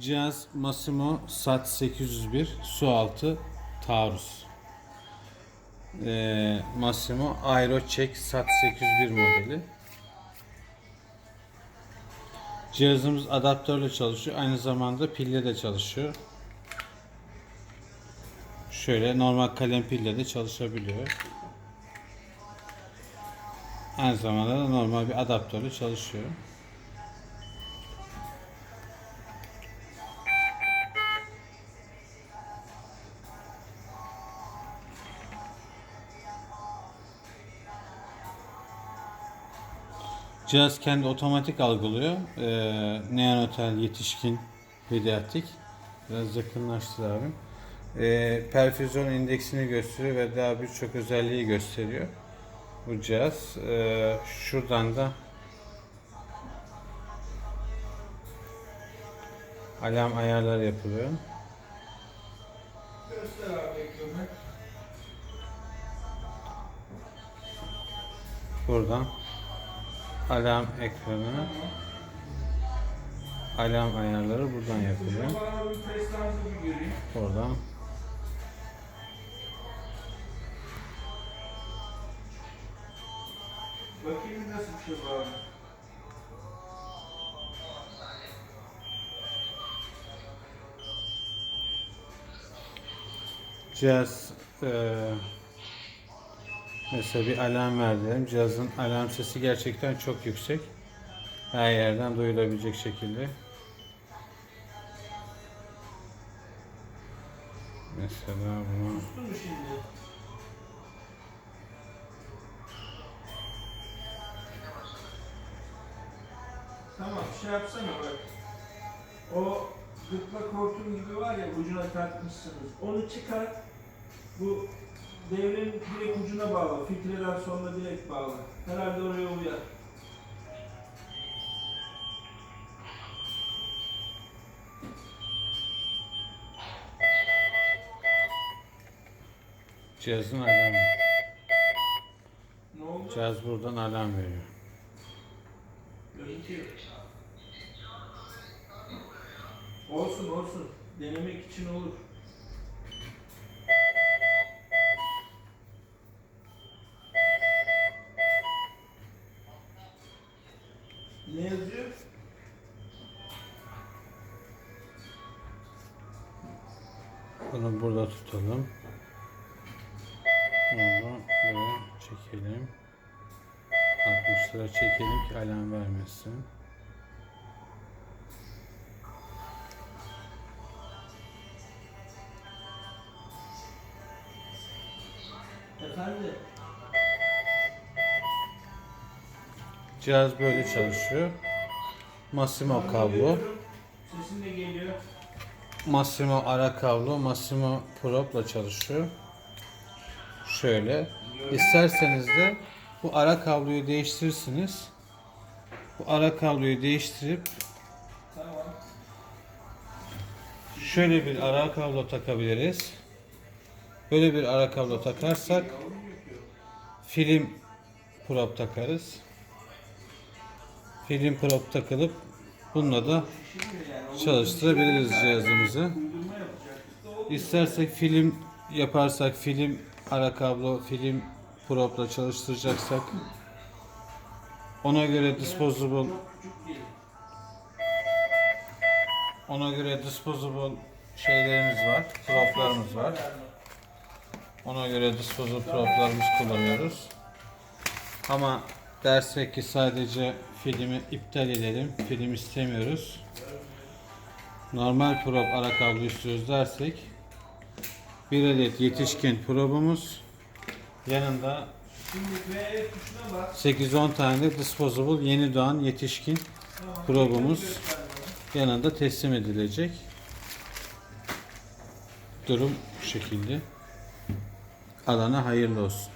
Cihaz Massimo SAT 801 su altı taarruz. Ee, Massimo Aerocheck SAT 801 modeli. Cihazımız adaptörle çalışıyor. Aynı zamanda pille de çalışıyor. Şöyle normal kalem pille de çalışabiliyor. Aynı zamanda da normal bir adaptörle çalışıyor. Cihaz kendi otomatik algılıyor. Ee, neonatal, yetişkin, pediatrik. Biraz yakınlaştır abim. Ee, perfüzyon indeksini gösteriyor ve daha birçok özelliği gösteriyor bu cihaz. Ee, şuradan da alarm ayarlar yapılıyor. Buradan alarm ekranı, alarm ayarları buradan yapılıyor. Oradan Bakayım nasıl bir şey abi. cihaz eee mesela bir alarm verdi. Cihazın alarm sesi gerçekten çok yüksek. Her yerden duyulabilecek şekilde. Mesela bunu? Tamam şey yapsana bak. O gırtlak hortum gibi var ya ucuna takmışsınız. Onu çıkar. Bu devrenin direkt ucuna bağla. Filtreden sonra direkt bağla. Herhalde oraya uyar. cihazın alarmı. Ne oldu? Cihaz buradan alarm veriyor. Görüntü yok. Olsun olsun. Denemek için olur. Ne yazıyor? Bunu burada tutalım. Bunu buraya çekelim. 60 lira çekelim ki alarm vermesin. Efendim? Cihaz böyle çalışıyor. Massimo kablo. Massimo ara kablo. Massimo prop'la çalışıyor. Şöyle. İsterseniz de bu ara kabloyu değiştirirsiniz. Bu ara kabloyu değiştirip şöyle bir ara kablo takabiliriz. Böyle bir ara kablo takarsak film prop takarız. Film prop takılıp bununla da çalıştırabiliriz cihazımızı. İstersek film yaparsak film ara kablo film prop'la çalıştıracaksak ona göre disposable ona göre disposable şeylerimiz var, prop'larımız var. Ona göre disposable prop'larımız kullanıyoruz. Ama dersek ki sadece filmi iptal edelim, film istemiyoruz. Normal prop ara kablo istiyoruz dersek bir adet yetişkin probumuz yanında Şimdi V tuşuna bas. 8-10 tane disposable yeni doğan yetişkin. Probumuz. Yanında teslim edilecek. Durum bu şekilde. Alana hayırlı olsun.